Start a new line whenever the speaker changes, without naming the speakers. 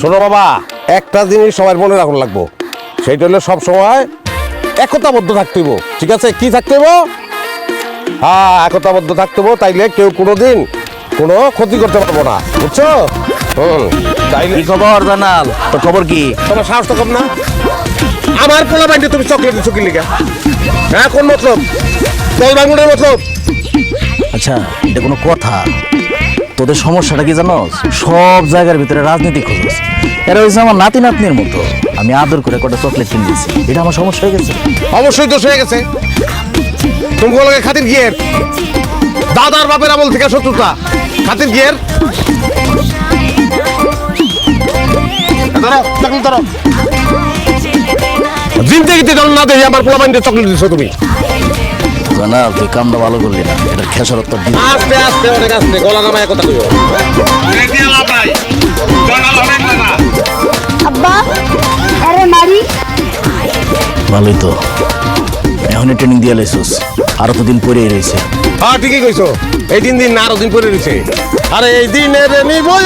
শোনো বাবা একটা জিনিস সবার মনে রাখুন লাগবো। সেইটা হলো সব সময় একতাবদ্ধ থাকতে হইব ঠিক আছে? কি থাকতে হইব? হ্যাঁ একতাবদ্ধ থাকতে হইব তাইলে কেউ কোনো দিন কোনো ক্ষতি করতে পারব না বুঝছ? হুম তাইলে
কি খবর জানাল? তোর খবর কি?
তোমার সাহস তো কম না? আমার পোলা বাইন্ডে তুমি চকলেট দিচ্ছ কি লিগা? হ্যাঁ কোন মতলব? দল বাঙুনের মতলব?
আচ্ছা এটা কোনো কথা। তোদের সমস্যাটা কি জানো? সব জায়গার ভিতরে রাজনীতি খোঁজস এরা হয়েছে আমার নাতি নাতনির মতো। আমি আদর করে কটা চকলেট কিনে দিয়েছি। এটা আমার সমস্যা হয়ে গেছে।
অবশ্যই দোষ হয়ে গেছে। তুমি লগে খাতির গিয়ের। দাদার বাপের আমল থেকে শত্রুতা। খাতির গিয়ের। জিন্দগিতে যখন না দেখি আমার পোলা বাইন্ডে চকলেট দিচ্ছ তুমি।
জানাল তুই কামটা ভালো করলি না। এটা খেসারত দিন
আস্তে আস্তে অনেক আস্তে গলা নামায় কথা কইও।
আব্বা আরে মারি।
ভালোই তো। এখনই ট্রেনিং দিয়ে লাইছিস। আরও তো দিন পরেই রয়েছে
হ্যাঁ ঠিকই কইছো। এই তিন দিন না আরও দিন পরে রয়েছে আরে এই দিনের নির্ভয়